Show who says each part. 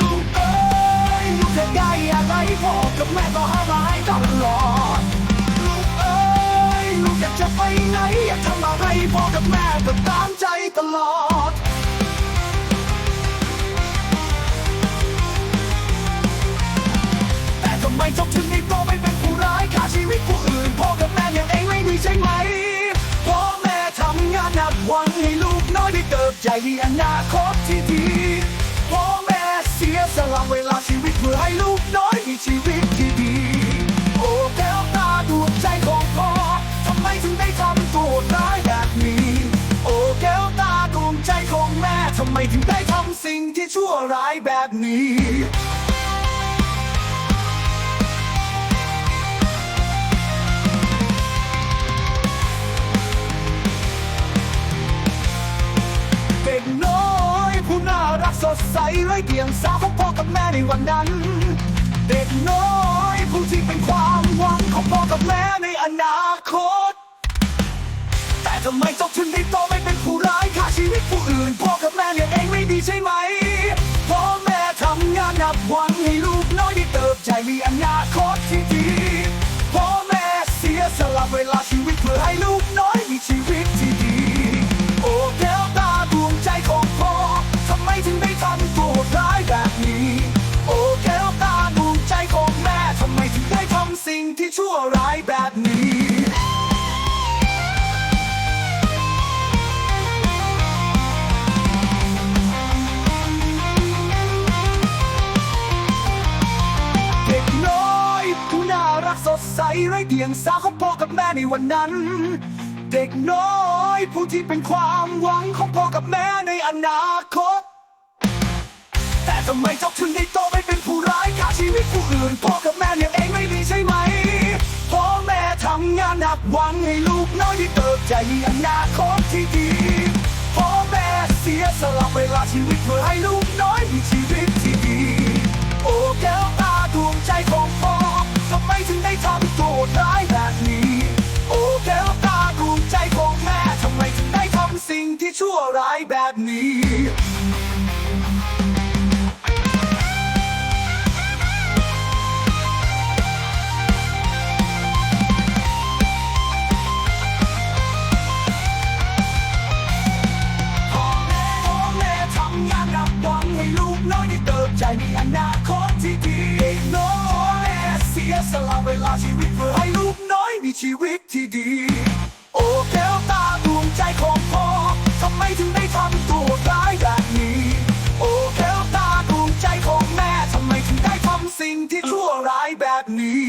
Speaker 1: ลูกเอ้ยลูกจะได้อะไรพ่อกับแม่ก็หามาให้ตลอด ลูกเอ้ยลูกอยากจะไปไหนอยากทำอะไรพ่อกับแม่ก็ตามใจตลอดแต่ทำไมจบถึง ใจมีอนาคตที่ดีพ่อแม่เสียสละเวลาชีวิตเพื่อให้ลูกน้อยมีชีวิตที่ดี โอ้แก้วตาดวงใจของพ่อทำไมถึงได้ทำตัวร้ายแบบนี้ โอ้แก้วตาดวงใจของแม่ทำไมถึงได้ทำสิ่งที่ชั่วร้ายแบบนี้ สดใสไร้เดียงสาของพ่อกับแม่ในวันนั้น เด็กน้อยผู้ที่เป็นความหวังของพ่อกับแม่ในอนาคต แต่ทำไมเจ้าถึงได้โตไม่เป็นผู้ร้ายฆ่าชีวิตผู้อื่นพ่อกับแม่เลี้ยงเองไม่ดีใช่ไหมพ่อแม่ทำงานหนักหวังให้ลูกน้อยได้เติบใหญ่มีอนาคตที่ดีพ่อแม่เสียสละเวลาชีวิตเพื่อให้ลูก ร้ายแบบนี้ เด็กน้อยผู้น่ารักสดใสไร้เดียงสาของพ่อกับแม่ในวันนั้น เด็กน้อยผู้ที่เป็นความหวังของพ่อกับแม่ในอนาคต แต่ทำไมเจ้าถึงได้โตไม่เป็นผู้ร้ายฆ่าชีวิตผู้อื่นพ่อ ที่เติบใหญ่มีอนาคตที่ดีพ่อแม่เสียสละเวลาชีวิตเพื่อให้ลูกน้อยมีชีวิตที่ดี โอ้แก้วตาดวงใจของพ่อทำไมถึงได้ทำตัวร้ายแบบนี้ โอ้แก้วตาดวงใจของแม่ทำไมถึงได้ทำสิ่งที่ชั่วร้ายแบบนี้ สละเวลาชีวิตเพื่อให้ลูกน้อยมีชีวิตที่ดี โอ้แก้วตาดวงใจของพ่อทำไมถึงได้ทำตัวร้ายแบบนี้ โอ้แก้วตาดวงใจของแม่ทำไมถึงได้ทำสิ่งที่ชั่วร้ายแบบนี้